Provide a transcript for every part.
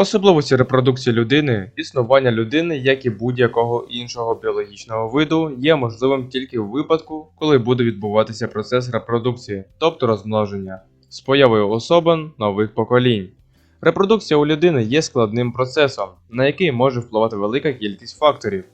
Особливості репродукції людини, існування людини, як і будь-якого іншого біологічного виду, є можливим тільки в випадку, коли буде відбуватися процес репродукції, тобто розмноження, з появою особин нових поколінь. Репродукція у людини є складним процесом, на який може впливати велика кількість факторів.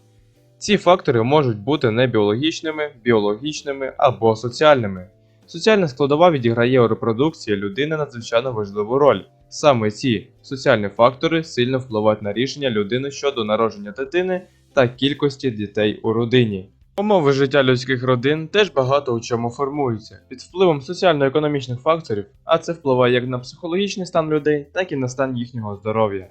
Ці фактори можуть бути небіологічними, біологічними або соціальними. Соціальна складова відіграє у репродукції людини надзвичайно важливу роль. Саме ці соціальні фактори сильно впливають на рішення людини щодо народження дитини та кількості дітей у родині. Умови життя людських родин теж багато у чому формуються під впливом соціально-економічних факторів, а це впливає як на психологічний стан людей, так і на стан їхнього здоров'я.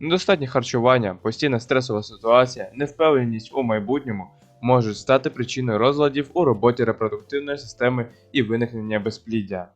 Недостатнє харчування, постійна стресова ситуація, невпевненість у майбутньому можуть стати причиною розладів у роботі репродуктивної системи і виникнення безпліддя.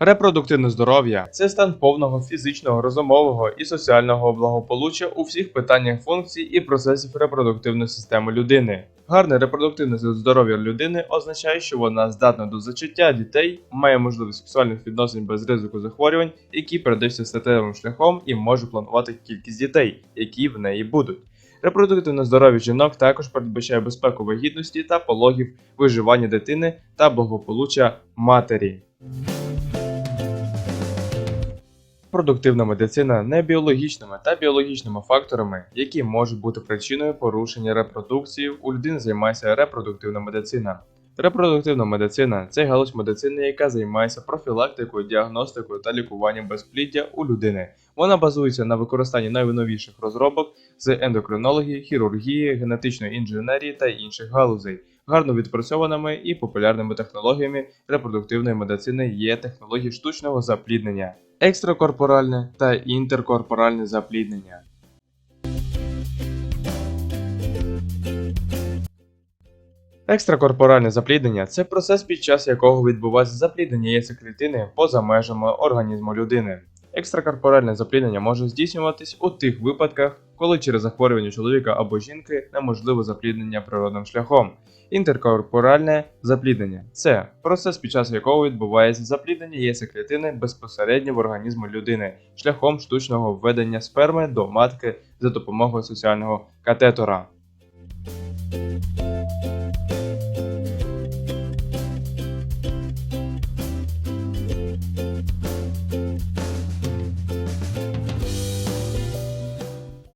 Репродуктивне здоров'я це стан повного фізичного, розумового і соціального благополуччя у всіх питаннях функцій і процесів репродуктивної системи людини. Гарне репродуктивне здоров'я людини означає, що вона здатна до зачаття дітей, має можливість сексуальних відносин без ризику захворювань, які передаються статевим шляхом і може планувати кількість дітей, які в неї будуть. Репродуктивне здоров'я жінок також передбачає безпеку вагітності та пологів, виживання дитини та благополуччя матері. Продуктивна медицина не біологічними та біологічними факторами, які можуть бути причиною порушення репродукції, у людини займається репродуктивна медицина. Репродуктивна медицина це галузь медицини, яка займається профілактикою, діагностикою та лікуванням безпліддя у людини. Вона базується на використанні найновіших розробок з ендокринології, хірургії, генетичної інженерії та інших галузей. Гарно відпрацьованими і популярними технологіями репродуктивної медицини є технології штучного запліднення, екстракорпоральне та інтеркорпоральне запліднення. Екстракорпоральне запліднення це процес, під час якого відбувається запліднення яйцеклітини поза межами організму людини. Екстракорпоральне запліднення може здійснюватись у тих випадках, коли через захворювання чоловіка або жінки неможливе запліднення природним шляхом. Інтеркорпоральне запліднення це процес, під час якого відбувається запліднення яйцеклітини безпосередньо в організму людини шляхом штучного введення сперми до матки за допомогою соціального катетора.